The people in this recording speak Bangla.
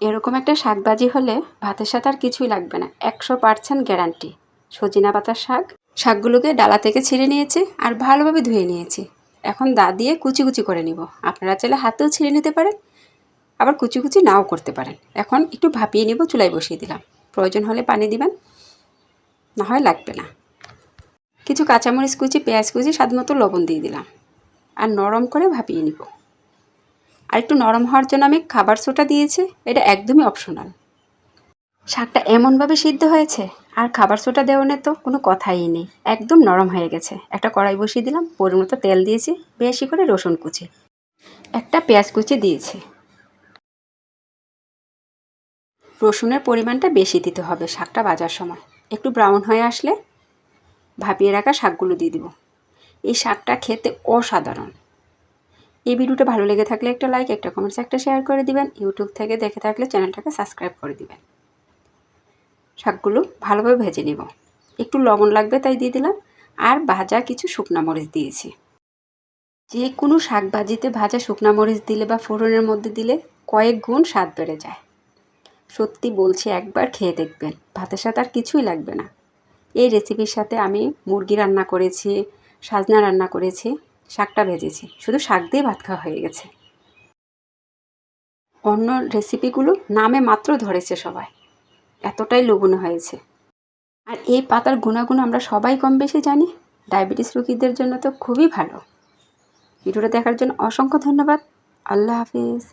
এরকম একটা শাকবাজি হলে ভাতের সাথে আর কিছুই লাগবে না। একশো পার্সেন্ট গ্যারান্টি। সজিনা পাতার শাক। শাকগুলোকে ডালা থেকে ছিঁড়ে নিয়েছি আর ভালোভাবে ধুয়ে নিয়েছি। এখন দা দিয়ে কুচি কুচি করে নিব। আপনারা চাইলে হাতেও ছিঁড়ে নিতে পারেন, আবার কুচি কুচি নাও করতে পারেন। এখন একটু ভাপিয়ে নিব, চুলায় বসিয়ে দিলাম। প্রয়োজন হলে পানি দিবেন, না হয় লাগবে না। কিছু কাঁচামরিচ কুচি, পেঁয়াজ কুচি স্বাদ মতো লবণ দিয়ে দিলাম। আর নরম করে ভাপিয়ে নিব। আর একটু নরম হওয়ার জন্য আমি খাবার সোটা দিয়েছি, এটা একদমই অপশনাল শাকটা এমনভাবে সিদ্ধ হয়েছে, আর খাবার সোটা দেওয়ানে তো কোনো কথাই নেই, একদম নরম হয়ে গেছে। একটা কড়াই বসিয়ে দিলাম পরিমতো তেল দিয়েছি, বেশি করে রসুন কুচি। একটা পেঁয়াজ কুচি দিয়েছি। রসুনের পরিমাণটা বেশি দিতে হবে শাকটা ভাজার সময়। একটু ব্রাউন হয়ে আসলে ভাপিয়ে রাখা শাকগুলো দিয়ে দিব। এই শাকটা খেতে অসাধারণ। এই ভিডিওটা ভালো লেগে থাকলে একটা লাইক, একটা কমেন্টস একটা শেয়ার করে দিবেন। ইউটিউব থেকে দেখে থাকলে চ্যানেলটাকে সাবস্ক্রাইব করে দিবেন। শাকগুলো ভালোভাবে ভেজে নিব। একটু লবণ লাগবে তাই দিয়ে দিলাম। আর ভাজা কিছু শুকনা মরিচ দিয়েছি। যে কোনো শাক ভাজিতে ভাজা শুকনা মরিচ দিলে বা ফোড়নের মধ্যে দিলে কয়েক গুণ স্বাদ বেড়ে যায়। সত্যি বলছি, একবার খেয়ে দেখবেন। ভাতের সাথে আর কিছুই লাগবে না। এই রেসিপির সাথে আমি মুরগি রান্না করেছি, সাজনা রান্না করেছি। শাকটা ভেজেছি। শুধু শাক দিয়ে ভাত খাওয়া হয়ে গেছে। অন্য রেসিপিগুলো নামে মাত্র ধরেছে সবাই। এতটাই লবণ হয়েছে। আর এই পাতার গুণাগুণ আমরা সবাই কম বেশি জানি। ডায়াবেটিস রোগীদের জন্য তো খুবই ভালো। ভিডিওটা দেখার জন্য অসংখ্য ধন্যবাদ। আল্লাহ হাফিজ।